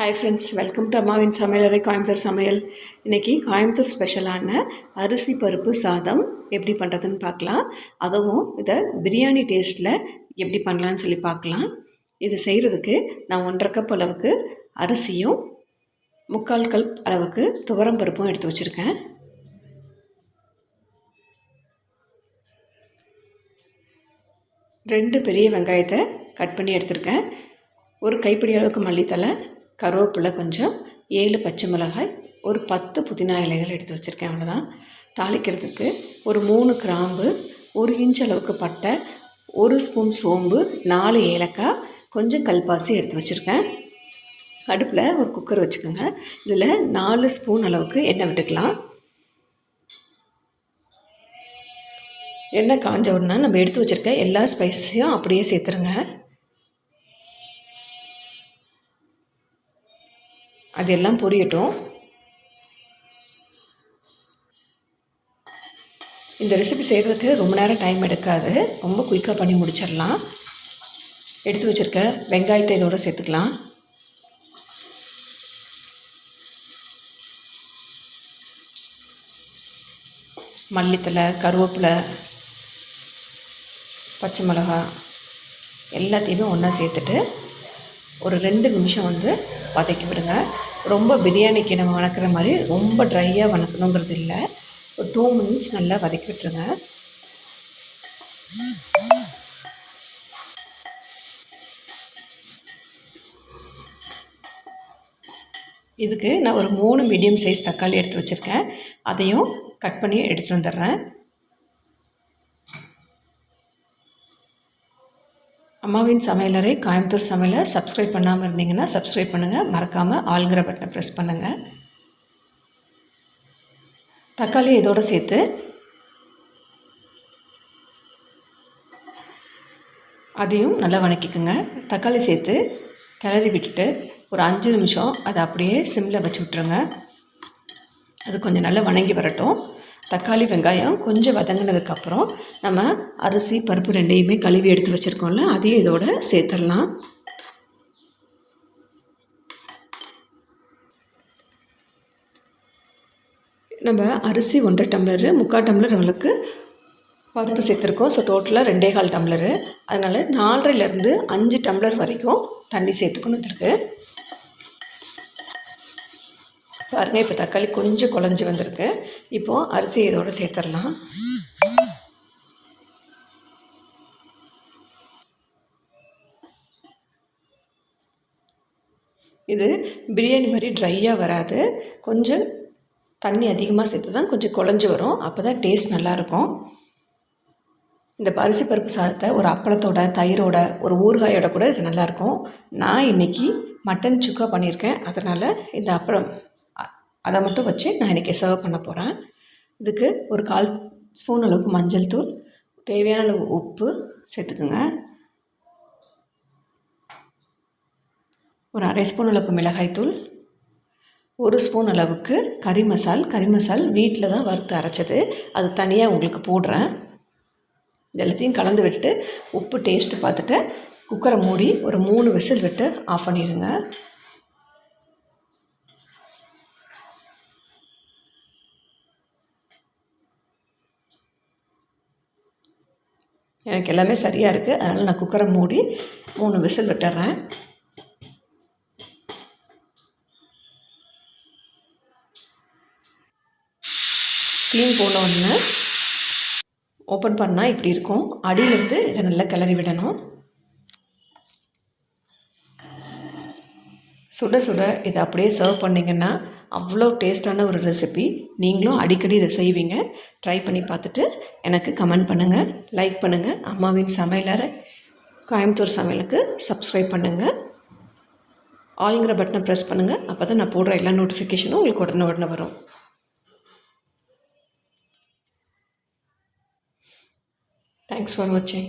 Hi friends welcome to அம்மாவின் சமையலறை கோயம்புத்தூர் சமையல். இன்றைக்கி கோயம்புத்தூர் ஸ்பெஷலான அரிசி பருப்பு சாதம் எப்படி பண்ணுறதுன்னு பார்க்கலாம். அதுவும் இதை பிரியாணி டேஸ்ட்டில் எப்படி பண்ணலான்னு சொல்லி பார்க்கலாம். இது செய்கிறதுக்கு நான் ஒன்றரை கப் அளவுக்கு அரிசியும் முக்கால் கப் அளவுக்கு துவரம் பருப்பும் எடுத்து வச்சுருக்கேன். ரெண்டு பெரிய வெங்காயத்தை கட் பண்ணி எடுத்திருக்கேன். ஒரு கைப்பிடி அளவுக்கு மல்லித்தலை கருவேப்பிலை கொஞ்சம் ஏழு பச்சை மிளகாய் ஒரு பத்து புதினா இலைகள் எடுத்து வச்சுருக்கேன் அவ்வளோதான் தாளிக்கிறதுக்கு ஒரு மூணு கிராம்பு ஒரு இன்ச் அளவுக்கு பட்டை ஒரு ஸ்பூன் சோம்பு நாலு ஏலக்காய் கொஞ்சம் கல்பாசி எடுத்து வச்சுருக்கேன். அடுப்பில் ஒரு குக்கர் வச்சுக்கோங்க. இதில் நாலு ஸ்பூன் அளவுக்கு எண்ணெய் விட்டுக்கலாம். எண்ணெய் காஞ்ச உடனே நம்ம எடுத்து வச்சுருக்க எல்லா ஸ்பைஸையும் அப்படியே சேர்த்துருங்க. அது எல்லாம் பொரியட்டும். இந்த ரெசிபி செய்கிறதுக்கு ரொம்ப நேரம் டைம் எடுக்காது. ரொம்ப குயிக்காக பண்ணி முடிச்சிடலாம். எடுத்து வச்சுருக்க வெங்காயத்தை இதோடு சேர்த்துக்கலாம். மல்லித்தலை கருவேப்பிலை பச்சை மிளகா எல்லாத்தையுமே ஒன்றா சேர்த்துட்டு ஒரு ரெண்டு நிமிஷம் வந்து வதக்கி விடுங்க. ரொம்ப பிரியாணிக்கு நம்ம வணக்கிற மாதிரி ரொம்ப ட்ரையாக வணக்கணுங்கிறது இல்லை. ஒரு டூ மினிட்ஸ் நல்லா வதக்கி விட்டுருங்க. இதுக்கு நான் ஒரு மூணு மீடியம் சைஸ் தக்காளி எடுத்து வச்சுருக்கேன். அதையும் கட் பண்ணி எடுத்துகிட்டு வந்துடுறேன். அம்மாவின் சமையலறை கோயம்புத்தூர் சமையலை சப்ஸ்கிரைப் பண்ணாமல் இருந்தீங்கன்னா சப்ஸ்கிரைப் பண்ணுங்கள் மறக்காமல் ஆளுங்கிற பட்டனை ப்ரெஸ் பண்ணுங்கள் தக்காளி இதோடு சேர்த்து அதையும் நல்லா வணக்கிக்கோங்க. தக்காளி சேர்த்து கிளறி விட்டுட்டு ஒரு அஞ்சு நிமிஷம் அதை அப்படியே சிம்மில் வச்சு விட்ருங்க அது கொஞ்சம் நல்லா வணங்கி வரட்டும். தக்காளி வெங்காயம் கொஞ்சம் வதங்கினதுக்கப்புறம் நம்ம அரிசி பருப்பு ரெண்டையுமே கழுவி எடுத்து வச்சுருக்கோம்ல அதையும் இதோட சேர்த்துடலாம். நம்ம அரிசி ஒன்றரை டம்ளரு முக்கால் டம்ளர் நம்மளுக்கு பருப்பு சேர்த்துருக்கோம். ஸோ டோட்டலாக ரெண்டே கால் டம்ளரு. அதனால் நாலரைலேருந்து அஞ்சு டம்ளர் வரைக்கும் தண்ணி சேர்த்துக்கணும் இருக்குது பாருங்கள் இப்போ தக்காளி கொஞ்சம் குழஞ்சி வந்திருக்கு. இப்போது அரிசி இதோடு சேர்த்துடலாம். இது பிரியாணி மாதிரி ட்ரையாக வராது. கொஞ்சம் தண்ணி அதிகமாக சேர்த்து தான் கொஞ்சம் குழஞ்சி வரும். அப்போ தான் டேஸ்ட் நல்லாயிருக்கும். இந்த அரிசி பருப்பு சாதத்தை ஒரு அப்பளத்தோட தயிரோட ஒரு ஊறுகாயோட கூட இது நல்லாயிருக்கும். நான் இன்றைக்கி மட்டன் சுக்கா பண்ணியிருக்கேன். அதனால் இந்த அப்பளம் அதை மட்டும் வச்சு நான் இன்றைக்கி சர்வ் பண்ண போகிறேன் இதுக்கு ஒரு கால் ஸ்பூன் அளவுக்கு மஞ்சள் தூள் தேவையான அளவு உப்பு சேர்த்துக்குங்க. ஒரு அரை ஸ்பூன் அளவுக்கு மிளகாய்த்தூள் ஒரு ஸ்பூன் அளவுக்கு கறி மசால். கறி மசால் வீட்டில் தான் வறுத்து அரைச்சது. அது தனியாக உங்களுக்கு போடுறேன். இது எல்லாத்தையும் கலந்து விட்டுட்டு உப்பு டேஸ்ட்டு பார்த்துட்டு குக்கரை மூடி ஒரு மூணு விசில் விட்டு ஆஃப் பண்ணிடுங்க. எனக்கு எல்லாமே சரியாக இருக்குது அதனால் நான் குக்கரை மூடி மூணு விசில் விட்டுறேன். ஸ்டீம் போன உடனே ஓப்பன் பண்ணால் இப்படி இருக்கும். அடியிலேருந்து இதை நல்லா கிளறி விடணும். சுட சுட இதை அப்படியே சர்வ் பண்ணிங்கன்னா அவ்வளோ டேஸ்ட்டான ஒரு ரெசிபி நீங்களும் அடிக்கடி இதை செய்வீங்க. ட்ரை பண்ணி பார்த்துட்டு எனக்கு கமெண்ட் பண்ணுங்கள் லைக் பண்ணுங்கள் அம்மாவின் சமையலறை கோயம்புத்தூர் சமையலுக்கு சப்ஸ்கிரைப் பண்ணுங்கள் ஆளுங்கிற பட்டனை ப்ரெஸ் பண்ணுங்கள் அப்போ தான் நான் போடுற எல்லா நோட்டிஃபிகேஷனும் உங்களுக்கு உடனே உடனே வரும். தேங்க்ஸ் ஃபார் வாட்சிங்